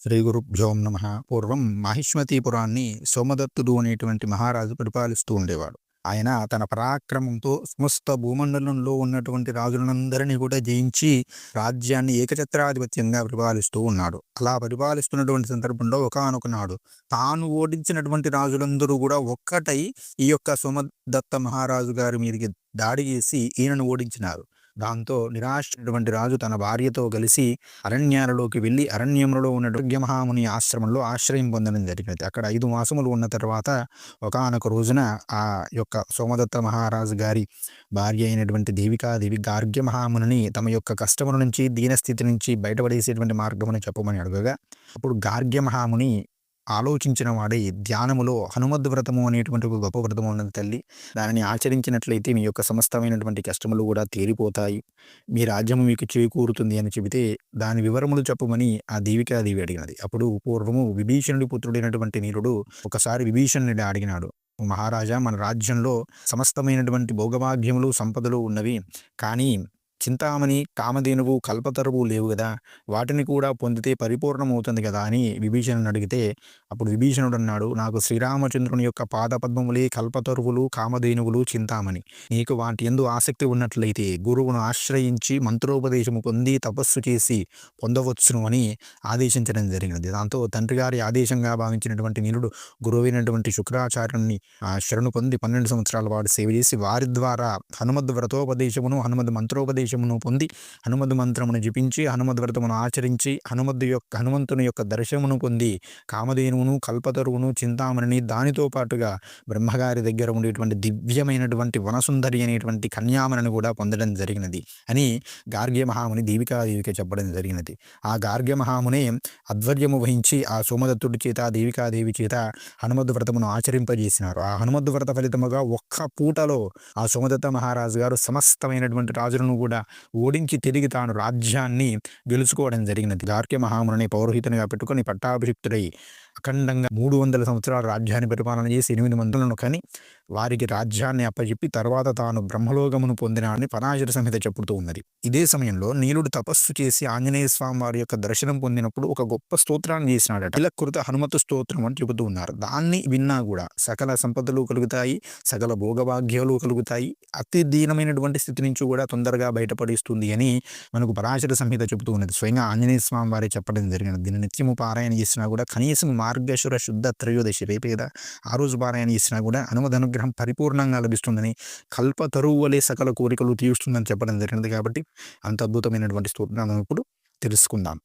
శ్రీ గురుభ్యోం నమ. పూర్వం మహిష్మతీపురాన్ని సోమదత్తుడు అనేటువంటి మహారాజు పరిపాలిస్తూ ఉండేవాడు. ఆయన తన పరాక్రమంతో సమస్త భూమండలంలో ఉన్నటువంటి రాజులందరినీ కూడా జయించి రాజ్యాన్ని ఏకఛత్రాధిపత్యంగా పరిపాలిస్తూ ఉన్నాడు. అలా పరిపాలిస్తున్నటువంటి సందర్భంలో ఒకనొకనాడు తాను ఓడించినటువంటి రాజులందరూ కూడా ఒక్కటై ఈ యొక్క సోమదత్త మహారాజు గారి మీదకి దాడి చేసి ఈయనను ఓడించినారు. దాంతో నిరాశటువంటి రాజు తన భార్యతో కలిసి అరణ్యాలలోకి వెళ్ళి అరణ్యంలో ఉన్న మహాముని ఆశ్రమంలో ఆశ్రయం పొందడం జరిగినది. అక్కడ ఐదు మాసములు ఉన్న తర్వాత ఒకనొక రోజున ఆ యొక్క సోమదత్త మహారాజు గారి భార్య అయినటువంటి దేవికాదేవి గార్గ్య మహామునిని తమ యొక్క కష్టముల నుంచి దీనస్థితి నుంచి బయటపడేసేటువంటి మార్గమని చెప్పమని అడగగా అప్పుడు గార్గ్య మహాముని ఆలోచించిన వాడే ధ్యానములో హనుమద్ వ్రతము అనేటువంటి ఒక గొప్ప వ్రతము ఉన్నది తల్లి. దానిని ఆచరించినట్లయితే మీ యొక్క సమస్తమైనటువంటి కష్టములు కూడా తీరిపోతాయి. మీ రాజ్యము మీకు చేకూరుతుంది అని చెబితే దాని వివరములు చెప్పమని ఆ దేవికాదేవి అడిగినది. అప్పుడు పూర్వము విభీషణుడి పుత్రుడైనటువంటి నీరుడు ఒకసారి విభీషణుడి అడిగినాడు. మహారాజా మన రాజ్యంలో సమస్తమైనటువంటి భోగభాగ్యములు సంపదలు ఉన్నవి. కానీ చింతామణి కామధేనువు కల్పతరువు లేవు కదా వాటిని కూడా పొందితే పరిపూర్ణమవుతుంది కదా అని విభీషణుని అడిగితే అప్పుడు విభీషణుడు అన్నాడు నాకు శ్రీరామచంద్రుని యొక్క పాదపద్మములే కల్పతరువులు కామధేనువులు చింతామణి. నీకు వాటి ఎందు ఆసక్తి ఉన్నట్లయితే గురువును ఆశ్రయించి మంత్రోపదేశము పొంది తపస్సు చేసి పొందవచ్చును అని ఆదేశించడం జరిగినది. దాంతో తండ్రి గారి ఆదేశంగా భావించినటువంటి నీరుడు గురువైనటువంటి శుక్రాచార్యుని శరణు పొంది పన్నెండు సంవత్సరాల వాడు సేవ చేసి వారి ద్వారా హనుమద్ వ్రతోపదేశమును హనుమద్ మంత్రోపదేశం ఉపదేశమును పొంది హనుమద్ మంత్రమును జపించి హనుమద్ వ్రతమును ఆచరించి హనుమద్ యొక్క హనుమంతుని యొక్క దర్శనమును పొంది కామధేనువును కల్పతరువును చింతామణిని దానితో పాటుగా బ్రహ్మగారి దగ్గర ఉండేటువంటి దివ్యమైనటువంటి వనసుందరి అనేటువంటి కన్యామణిని కూడా పొందడం జరిగినది అని గార్గ్య మహాముని దీవికాదేవికి చెప్పడం జరిగినది. ఆ గార్గ్య మహామునే అధ్వర్యము వహించి ఆ సోమదత్తుడి చేత దేవికాదేవి చేత హనుమద్ వ్రతమును ఆచరింపజేసినారు. ఆ హనుమద్ వ్రత ఫలితముగా ఒక్క పూటలో ఆ సోమదత్త మహారాజు గారు సమస్తమైనటువంటి రాజులను కూడా ఓడించి తిరిగి తాను రాజ్యాన్ని గెలుచుకోవడం జరిగినది. గార్గ్య మహాముని పౌరోహితునిగా పెట్టుకుని పట్టాభిషిక్తుడై అఖండంగా మూడు వందల సంవత్సరాల రాజ్యాన్ని పరిపాలన చేసి ఎనిమిది మందులను కని వారికి రాజ్యాన్ని అప్పచెప్పి తర్వాత తాను బ్రహ్మలోకమును పొందినాడని పరాశర సంహిత చెప్పుతూ ఉన్నది. ఇదే సమయంలో నీలుడు తపస్సు చేసి ఆంజనేయ స్వామి వారి యొక్క దర్శనం పొందినప్పుడు ఒక గొప్ప స్తోత్రాన్ని చేసినాడట. ఇలకృత హనుమతు స్తోత్రం అని చెబుతూ ఉన్నారు. దాన్ని విన్నా కూడా సకల సంపదలు కలుగుతాయి సకల భోగభాగ్యాలు కలుగుతాయి అతి దీనమైనటువంటి స్థితి నుంచి కూడా తొందరగా బయటపడిస్తుంది అని మనకు పరాశర సంహిత చెబుతూ ఉన్నది. స్వయంగా ఆంజనేయ స్వామి వారి చెప్పడం జరిగినది. దీన్ని నిత్యము పారాయణ చేసినా కూడా కనీసం మార్గేశ్వర శుద్ధ త్రయోదశి రేపే కదా. ఆ రోజు పారాయణ చేసినా కూడా అనుమదనుగ్రహం పరిపూర్ణంగా లభిస్తుందని కల్పతరువు వలె సకల కోరికలు తీరుస్తుందని చెప్పడం జరిగింది కాబట్టి అంత అద్భుతమైనటువంటి స్తోత్రాలను ఇప్పుడు తెలుసుకుందాం.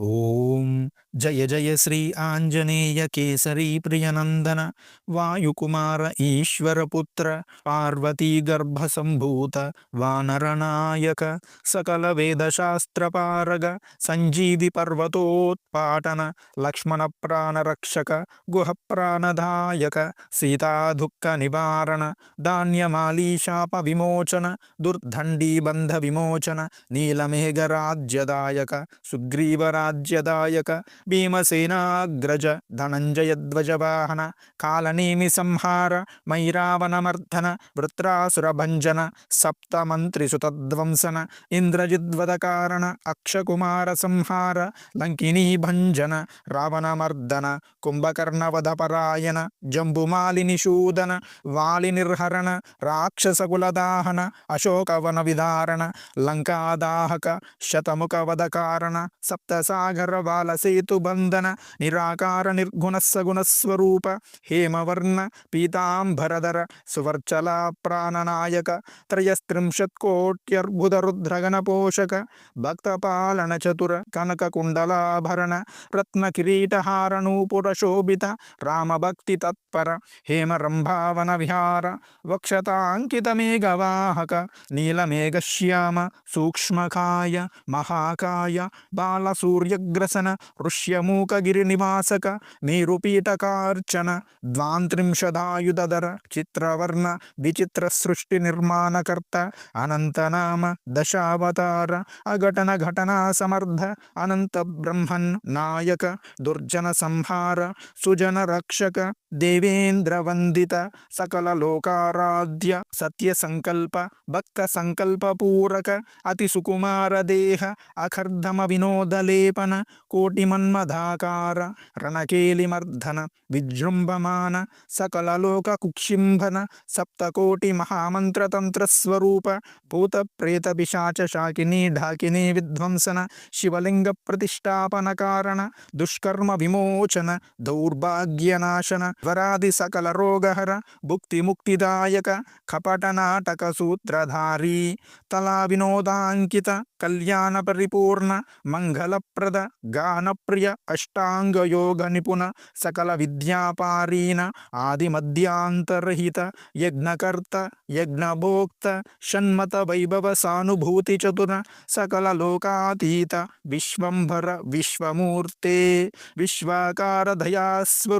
ओम जय जय श्री आंजनेय केसरी प्रियनंदन वायुकुमार ईश्वरपुत्र पार्वतीगर्भसम्भूत वानरनायक, सकलवेदशास्त्रपारग, सञ्जीविपर्वतोत्पाटन, लक्ष्मणप्राणरक्षक गुहप्राणधायक विमोचन धान्यमालीशापविमोचन, दुर्दण्डीबन्धविमोचन, नीलमेघराज्यदायक सुग्रीवरा రాజ్యదాయక భీమసేనాగ్రజ ధనంజయధ్వజవాహన కాలనేమి సంహార మైరావనమర్ధన వృత్రాసురభంజన సప్తమంత్రిసుతధ్వంసన ఇంద్రజిద్వదకారణ అక్షకుమార సంహార లంకినీ భంజన రావణమర్దన కుంభకర్ణవధపరాయణ జంబుమాలినిషూదన వాలినిర్హరణ రాక్షసకులదాహన అశోకవన విధారణ లంకాదాహక శతముఖవధకారణ సప్తసా సాగర బాలసేతు బంధన నిరాకార నిర్గుణ సగుణస్వరూప హేమవర్ణ పీతాంబరధర సువర్చల ప్రాణనాయక త్రయస్త్రింశత్ కోట్యర్బుద రుద్రగణ పోషక భక్తపాలన చతుర కనక కుండలాభరణ రత్న కిరీటహార నూపుర శోభిత రామభక్తి తత్పర హేమరంభావన విహార వక్షతాంకిత మేఘవాహక నీలమేఘశ్యామ సూక్ష్మకాయ మహాకాయ బాలసూర్య सूर्यग्रसन, ऋष्यमूकगिरिनिवासक, निरूपीटकार्चन द्वान्त्रिंशदायुधर चित्रवर्ण विचित्रसृष्टिनिर्माणकर्त, अनन्तनाम, दशावतार अघटन घटना समर्थ अनंत अनन्तब्रह्मन् नायक, दुर्जनसंहार, सुजनरक्षक, देवेन्द्रवन्दित, सकललोकाराध्य सत्यसङ्कल्प भक्तसङ्कल्पपूरक अतिसुकुमारदेह, अखर्धमविनोदलेप దేవేంద్ర కోటిమన్మధాకార రణకేలిమర్ధన విజృంభమాన సకలలోక కుక్షింభన సప్తకోటి మహామంత్రతంత్రస్వరూప భూత ప్రేత పిశాచ శాకిని ఢాకిని విధ్వంసన శివలింగ ప్రతిష్టాపన కారణ దుష్కర్మ విమోచన దౌర్భాగ్యనాశన వరాది సకల రోగహర భుక్తి ముక్తిదాయక కపట నాటక సూత్రధారీ తలా వినోదాంకిత కళ్యాణ పరిపూర్ణ మంగళప్రద प्रद गानप्रिय सकल सकलविद्यापारीण आदिमध्यान्तरहित यज्ञकर्त, यज्ञभोक्त सकल लोकातीत, विश्वभर विश्वमूर्ते, विश्वाकार दयास्व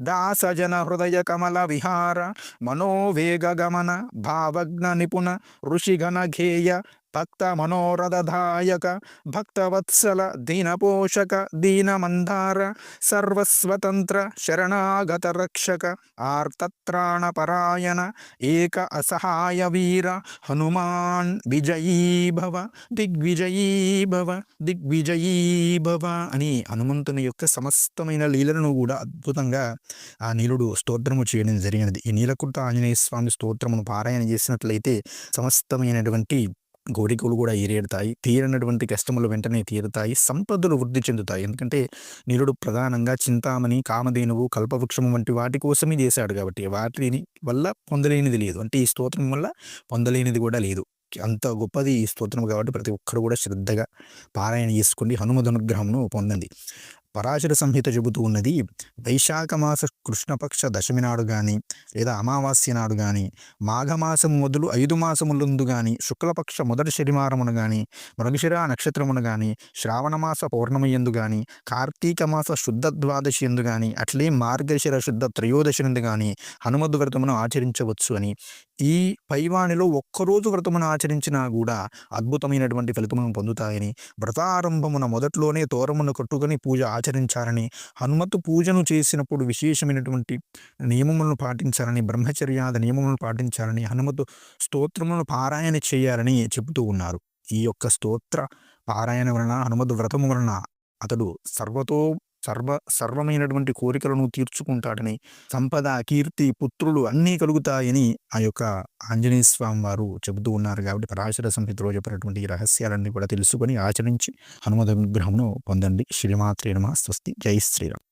दास जन हृदय कमल विहार मनोवेगमन दासजनहृदयकमलविहार निपुण, ऋषिघन ऋषिगणघेय భక్త మనోరథదాయక భక్తవత్సల దీనపోషక దీనమందార సర్వస్వతంత్ర శరణాగత రక్షక ఆర్తత్రాణపరాయణ ఏక అసహాయ వీర హనుమాన్ విజయీ భవ దిగ్విజయీ భవ దిగ్విజయీ భవ అని హనుమంతుని యొక్క సమస్తమైన లీలలను కూడా అద్భుతంగా ఆ నీలుడు స్తోత్రము చేయడం జరిగినది. ఈ నీలకుంట ఆంజనేయ స్వామి స్తోత్రమును పారాయణ చేసినట్లయితే సమస్తమైనటువంటి కోరికలు కూడా ఏరేడతాయి. తీరనటువంటి కష్టములు వెంటనే తీరుతాయి. సంపదలు వృద్ధి చెందుతాయి. ఎందుకంటే నిరుడు ప్రధానంగా చింతామణి కామధేనువు కల్పవృక్షము వంటి వాటి కోసమే చేశాడు కాబట్టి వాటిని వల్ల పొందలేనిది లేదు. అంటే ఈ స్తోత్రం వల్ల పొందలేనిది కూడా లేదు. అంత గొప్పది ఈ స్తోత్రం కాబట్టి ప్రతి ఒక్కరు కూడా శ్రద్ధగా పారాయణ చేసుకోండి హనుమద్ అనుగ్రహంను పొందండి. పరాశర సంహిత చెబుతూ ఉన్నది వైశాఖ మాస కృష్ణపక్ష దశమి నాడు కానీ లేదా అమావాస్య నాడు కానీ మాఘమాసం మొదలు ఐదు మాసములందు కానీ శుక్లపక్ష మొదటి శనివారమును కానీ మృగశిర నక్షత్రమును కానీ శ్రావణమాస పౌర్ణమయందు కానీ కార్తీక మాస శుద్ధ ద్వాదశి ఎందు కానీ అట్లే మార్గశిర శుద్ధ త్రయోదశి నుండి కానీ హనుమద్ వ్రతమును ఆచరించవచ్చు అని ఈ పైవాణిలో ఒక్కరోజు వ్రతమును ఆచరించినా కూడా అద్భుతమైనటువంటి ఫలితమును పొందుతాయని వ్రతారంభమున మొదట్లోనే తోరమును కట్టుకొని పూజ ఆచరించాలని హనుమతు పూజను చేసినప్పుడు విశేషమైనటువంటి నియమములను పాటించాలని బ్రహ్మచర్యాద నియమములను పాటించాలని హనుమతు స్తోత్రములను పారాయణ చేయాలని చెబుతూ ఉన్నారు. ఈ యొక్క స్తోత్ర పారాయణ వలన హనుమతు వ్రతము వలన అతడు సర్వతో సర్వ సర్వమైనటువంటి కోరికలను తీర్చుకుంటాడని సంపద కీర్తి పుత్రులు అన్నీ కలుగుతాయని ఆ యొక్క ఆంజనేయ స్వామి వారు చెబుతూ ఉన్నారు కాబట్టి పరాశర సంహితలో చెప్పినటువంటి రహస్యాలన్నీ కూడా తెలుసుకొని ఆచరించి హనుమద్ అనుగ్రహమును పొందండి. శ్రీమాత్రే నమ. స్వస్తి. జై శ్రీరామ్.